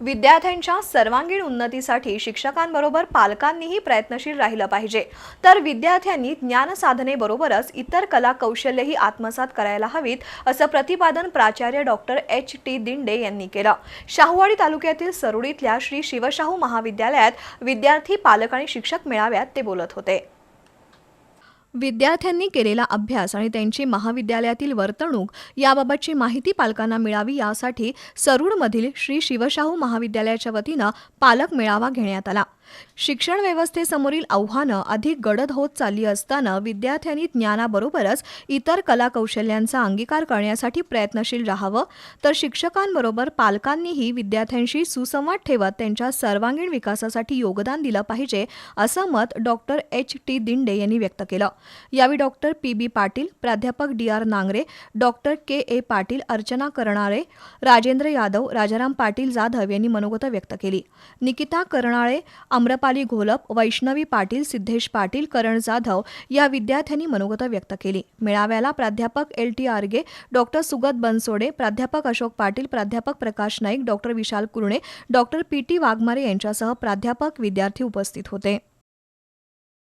विद्यार्थ्यांच्या सर्वांगीण उन्नतीसाठी शिक्षकांबरोबर पालकांनीही प्रयत्नशील राहिलं पाहिजे. तर विद्यार्थ्यांनी ज्ञानसाधनेबरोबरच इतर कला कौशल्यही आत्मसात करायला हवीत असं प्रतिपादन प्राचार्य डॉक्टर एच. टी. दिंडे यांनी केलं. शाहूवाडी तालुक्यातील सरुडीतल्या श्री शिवशाहू महाविद्यालयात विद्यार्थी पालक आणि शिक्षक मेळाव्यात ते बोलत होते. विद्यार्थ्यांनी केलेला अभ्यास आणि त्यांची महाविद्यालयातील वर्तणूक याबाबतची माहिती पालकांना मिळावी यासाठी सरूडमधील श्री शिवशाहू महाविद्यालयाच्या वतीनं पालक मेळावा घेण्यात आला. शिक्षण व्यवस्थेसमोरील आव्हानं अधिक गडद होत चालली असताना विद्यार्थ्यांनी ज्ञानाबरोबरच इतर कलाकौशल्यांचा अंगीकार करण्यासाठी प्रयत्नशील राहावं तर शिक्षकांबरोबर पालकांनीही विद्यार्थ्यांशी सुसंवाद ठेवत त्यांच्या सर्वांगीण विकासासाठी योगदान दिलं पाहिजे असं मत डॉक्टर एच टी दिंडे यांनी व्यक्त केलं. यावेळी डॉक्टर पी. बी. पाटील प्राध्यापक D. R. Nangare doctor K. A. Patil Archana करणारे राजेंद्र यादव राजाराम पाटील जाधव यांनी मनोगत व्यक्त केली. निकिता करणाळे आम्रपाली घोलप वैष्णवी पाटील सिद्धेश पाटील करण जाधव या विद्यार्थ्यांनी मनोगत व्यक्त केली. मेळाव्याला प्राध्यापक L. T. Arge doctor Sugat Bansode प्राध्यापक अशोक पाटील प्राध्यापक Prakash Naik doctor Vishal Kurane doctor P. T. Waghmare यांच्यासह प्राध्यापक विद्यार्थी उपस्थित होते.